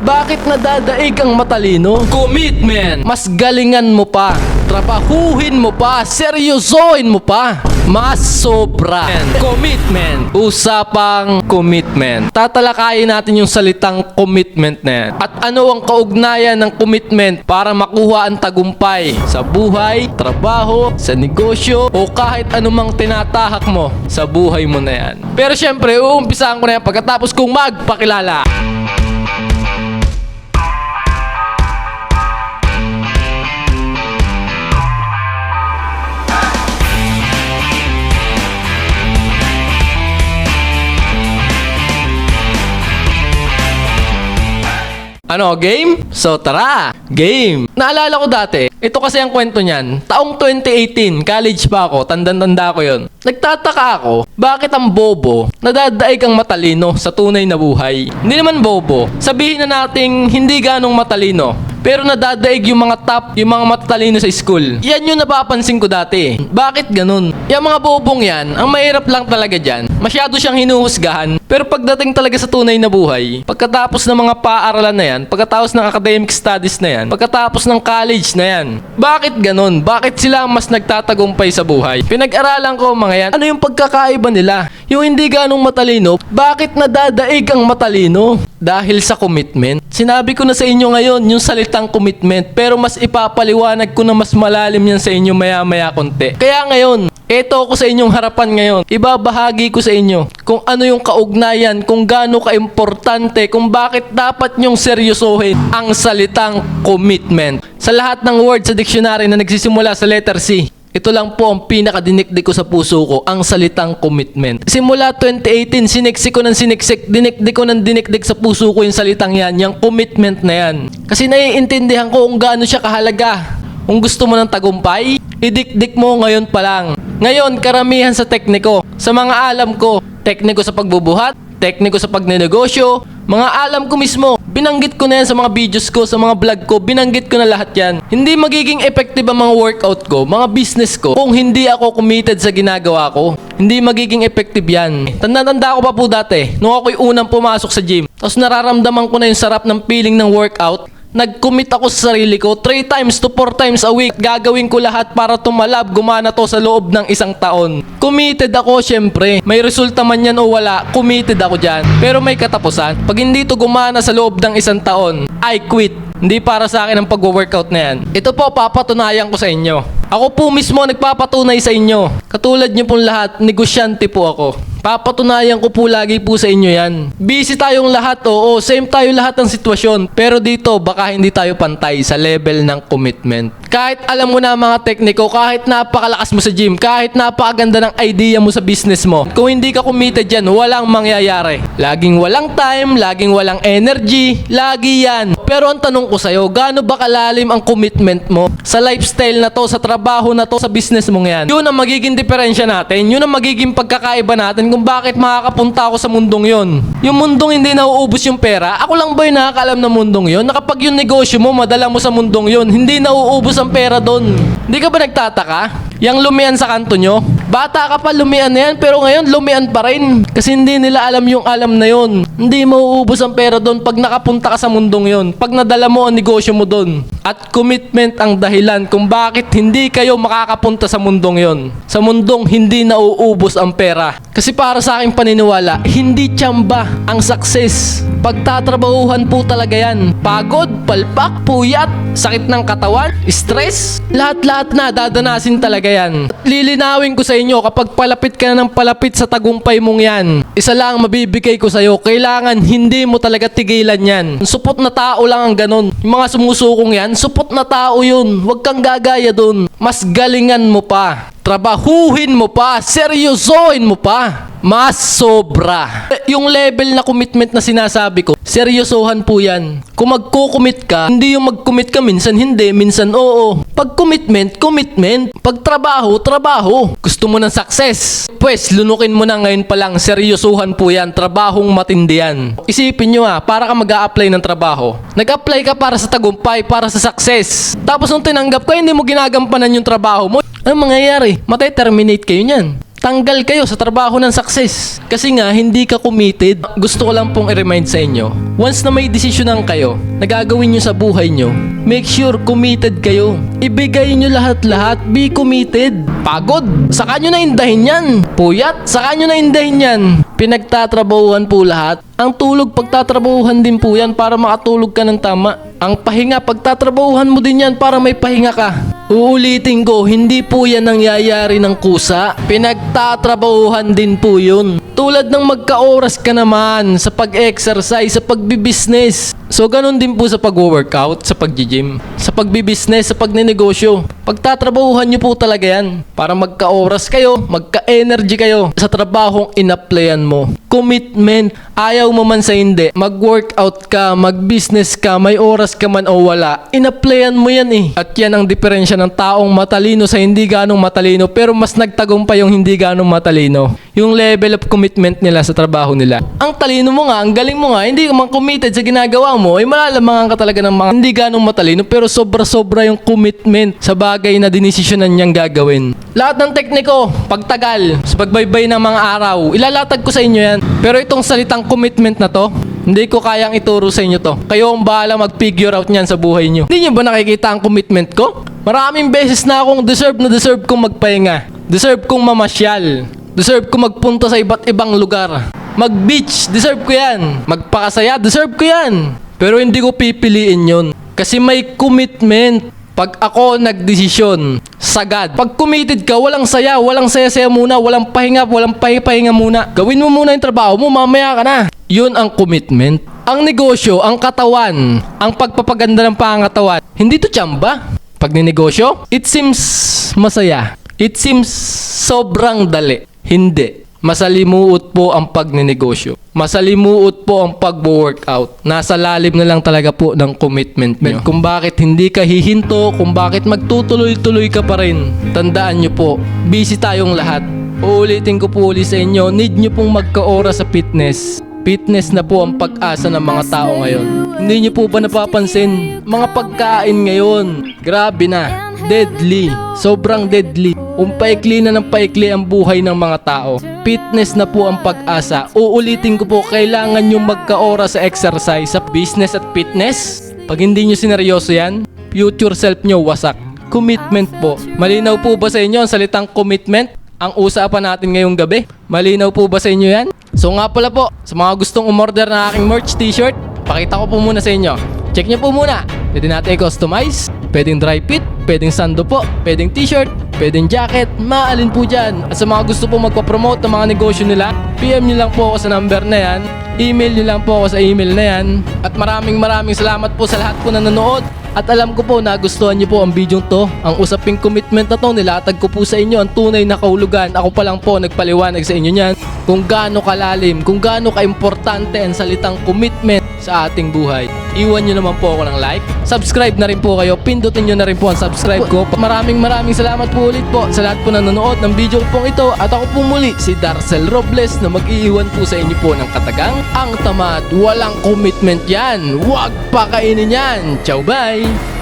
Bakit nadadaig ang matalino? Commitment! Mas galingan mo pa. Trabahuhin mo pa. Seryosohin mo pa. Mas sobra. Commitment. Usapang commitment. Tatalakayin natin yung salitang commitment na yan. At ano ang kaugnayan ng commitment para makuha ang tagumpay sa buhay, trabaho, sa negosyo, o kahit anumang tinatahak mo sa buhay mo na yan. Pero syempre, uumpisahan ko na yan pagkatapos kong magpakilala. Ano, game? So tara, game. Naalala ko dati, ito kasi ang kwento niyan. Taong 2018, college pa ako, tandang-tanda ko yon. Nagtataka ako, bakit ang bobo nadadaig ang matalino sa tunay na buhay? Hindi naman bobo. Sabihin na nating hindi ganong matalino. Pero nadadaig yung mga top, yung mga matatalino sa school. Yan yung napapansin ko dati. Bakit ganun? Yung mga bobong yan, ang mahirap lang talaga dyan. Masyado siyang hinuhusgahan. Pero pagdating talaga sa tunay na buhay, pagkatapos ng mga paaralan na yan, pagkatapos ng academic studies na yan, pagkatapos ng college na yan, bakit ganun? Bakit sila mas nagtatagumpay sa buhay? Pinag-aralan ko mga yan, ano yung pagkakaiba nila? Yung hindi ganong matalino, bakit nadadaig ang matalino? Dahil sa commitment. Sinabi ko na sa inyo ngayon yung salitang commitment, pero mas ipapaliwanag ko na mas malalim yan sa inyo maya-maya konti. Kaya ngayon, eto ako sa inyong harapan ngayon. Ibabahagi ko sa inyo kung ano yung kaugnayan, kung gaano ka-importante, kung bakit dapat nyong seryosohin ang salitang commitment. Sa lahat ng word sa dictionary na nagsisimula sa letter C, ito lang po ang pinakadinikdik ko sa puso ko, ang salitang commitment. Simula 2018, siniksik ko ng siniksik, dinikdik ko ng dinikdik sa puso ko yung salitang yan, yung commitment na yan. Kasi naiintindihan ko kung gaano siya kahalaga. Kung gusto mo ng tagumpay, idikdik mo ngayon pa lang. Ngayon, karamihan sa tekniko, sa mga alam ko, tekniko sa pagbubuhat, tekniko sa pagnenegosyo, mga alam ko mismo, binanggit ko na yan sa mga videos ko, sa mga vlog ko, binanggit ko na lahat yan. Hindi magiging effective ang mga workout ko, mga business ko, kung hindi ako committed sa ginagawa ko. Hindi magiging effective yan. Tanda-tanda ko pa po dati, nung ako'y unang pumasok sa gym, tapos nararamdaman ko na yung sarap ng feeling ng workout, Nag-commit ako sa sarili ko 3 times to 4 times a week. Gagawin ko lahat para tumalab, gumana to sa loob ng isang taon. Committed ako syempre. May resulta man yan o wala, committed ako dyan. Pero may katapusan. Pag hindi to gumana sa loob ng isang taon, I quit. Hindi para sa akin ang pag-workout na yan. Ito po, papatunayan ko sa inyo. Ako po mismo nagpapatunay sa inyo. Katulad niyo pong lahat, negosyante po ako. Papatunayan ko po lagi po sa inyo yan. Busy tayong lahat, oo. Same tayo lahat ng sitwasyon. Pero dito, baka hindi tayo pantay sa level ng commitment. Kahit alam mo na mga tekniko, kahit napakalakas mo sa gym, kahit napakaganda ng idea mo sa business mo, kung hindi ka committed dyan, walang mangyayari. Laging walang time, laging walang energy, lagi yan. Pero ang tanong ko sa'yo, gaano ba kalalim ang commitment mo sa lifestyle na to, sa trabaho na to, sa business mo yan? Yun ang magiging diferensya natin. Yun ang magiging pagkakaiba natin kung bakit makakapunta ako sa mundong yon. Yung mundong hindi nauubos yung pera, ako lang ba yung nakakaalam ng mundong yon? Na kapag yung negosyo mo, madala mo sa mundong yon, hindi nauubos ang pera doon. Hindi ka ba nagtataka? Yang lumian sa kanto nyo? Bata ka pa lumian na yan, pero ngayon lumian pa rin. Kasi hindi nila alam yung alam na yon. Hindi mauubos ang pera doon pag nakapunta ka sa mundong yon. Pag nadala mo ang negosyo mo doon. At commitment ang dahilan kung bakit hindi kayo makakapunta sa mundong yon. Sa mundong hindi nauubos ang pera. Kasi para sa aking paniniwala, hindi tsamba ang success. Pagtatrabahuhan po talaga yan. Pagod, palpak, puyat, sakit ng katawan, stress, lahat-lahat na dadanasin talaga yan. At lilinawin ko sa inyo kapag palapit ka na ng palapit sa tagumpay mong yan, isa lang ang mabibigay ko sa iyo, kailangan hindi mo talaga tigilan yan. Supot na tao lang ang ganun. Yung mga sumusukong yan, supot na tao yun. Huwag kang gagaya dun. Mas galingan mo pa. Trabahuhin mo pa, seryosohin mo pa. Mas sobra. Yung level na commitment na sinasabi ko, seryosohan po yan. Kung magko-commit ka, hindi yung mag-commit ka minsan hindi, minsan oo. Pag commitment, commitment. Pag trabaho, trabaho. Gusto mo ng success. Pwes, lunukin mo na ngayon pa lang, seryosohan po yan. Trabahong matindi yan. Isipin nyo ah, para ka mag apply ng trabaho. Nag-apply ka para sa tagumpay, para sa success. Tapos nung tinanggap ka, hindi mo ginagampanan yung trabaho mo. Ano mangyayari? Matay-terminate kayo niyan. Tanggal kayo sa trabaho ng success. Kasi nga, hindi ka committed. Gusto ko lang pong i-remind sa inyo, once na may desisyonan kayo na gagawin nyo sa buhay nyo, make sure committed kayo. Ibigay nyo lahat-lahat, be committed. Pagod, saka nyo na indahin yan. Puyat, saka nyo na indahin yan. Pinagtatrabahuhan po lahat. Ang tulog, pagtatrabahuhan din po yan para makatulog ka ng tama. Ang pahinga, pagtatrabahuhan mo din yan para may pahinga ka. Uulitin ko, hindi po yan nangyayari ng kusa. Pinagtatrabahuhan din po yun. Tulad ng magka-oras ka naman sa pag-exercise, sa pagbibusiness. So, ganun din po sa pag-workout, sa pag-gym, sa pagbibusiness, sa pagninegosyo. Pagtatrabahuhan nyo po talaga yan para magka-oras kayo, magka-energy kayo sa trabahong in-applyan mo. Commitment. Ayaw mo man sa hindi. Mag-workout ka, mag-business ka, may oras ka man o wala. In-applyan mo yan eh. At yan ang diferensya ng taong matalino sa hindi ganong matalino pero mas nagtagumpay yung hindi ganong matalino. Yung level of commitment nila sa trabaho nila. Ang talino mo nga, ang galing mo nga, hindi man committed sa ginagawa mo, ay malalamangan ka talaga ng mga hindi ganong matalino pero sobra-sobra yung commitment sa bagay na dinesisyonan niyang gagawin. Lahat ng tekniko, pagtagal, sa pagbaybay ng mga araw, ilalatag ko sa inyo yan. Pero itong salitang commitment na to, hindi ko kayang ituro sa inyo to. Kayo ang bahala mag-figure out niyan sa buhay niyo. Hindi niyo ba nakikita ang commitment ko? Maraming beses na akong deserve na deserve kong magpahinga. Deserve kong mamasyal. Deserve ko magpunta sa iba't ibang lugar. Mag-beach, deserve ko yan. Magpakasaya, deserve ko yan. Pero hindi ko pipiliin yon Kasi may commitment. Pag ako nagdesisyon, sagad. Pag committed ka, walang saya, walang saya-saya muna, walang pahinga, walang pahinga muna. Gawin mo muna yung trabaho mo, mamaya ka na. Yun ang commitment. Ang negosyo, ang katawan, ang pagpapaganda ng pangatawan, hindi to tsamba. Pag ninegosyo, it seems masaya. It seems sobrang dali. Hindi. Masalimuot po ang pagninegosyo. Masalimuot po ang pag-workout. Nasa lalim na lang talaga po ng commitment nyo. Kung bakit hindi ka hihinto, kung bakit magtutuloy-tuloy ka pa rin. Tandaan nyo po, busy tayong lahat. Uulitin ko po ulit sa inyo, need nyo pong magka-oras sa fitness. Fitness na po ang pag-asa ng mga tao ngayon. Hindi nyo po ba napapansin? Mga pagkain ngayon, grabe na. Deadly. Sobrang deadly. Umpaikli na ng paikli ang buhay ng mga tao. Fitness na po ang pag-asa. Uulitin ko po, kailangan nyo magka-oras sa exercise, sa business at fitness. Pag hindi nyo sineryoso yan, future self nyo wasak. Commitment po. Malinaw po ba sa inyo ang salitang commitment? Ang usapan natin ngayong gabi. Malinaw po ba sa inyo yan? So nga pala po, sa mga gustong umorder ng aking merch t-shirt, pakita ko po muna sa inyo. Check nyo po muna. Pwede natin i-customize. Pwedeng dry fit, pwedeng sando po, pwedeng t-shirt, pwedeng jacket, maalin po dyan. At sa mga gusto po magpa-promote ng mga negosyo nila, PM nyo lang po ako sa number na yan. Email nyo lang po ako sa email na yan. At maraming maraming salamat po sa lahat po na nanonood. At alam ko po nagustuhan niyo po ang video to. Ang usaping commitment na to, nilatag ko po sa inyo ang tunay na kahulugan. Ako pa lang po nagpaliwanag sa inyo niyan kung gaano kalalim, kung gaano kaimportante ang salitang commitment sa ating buhay. Iwan nyo naman po ako ng like. Subscribe na rin po kayo. Pindutin nyo na rin po ang subscribe ko. Maraming maraming salamat po ulit po sa lahat po na nanonood ng video pong ito. At ako po muli, si Darcel Robles na mag-iiwan po sa inyo po ng katagang ang tamad. Walang commitment yan. Huwag pakainin yan. Ciao bye!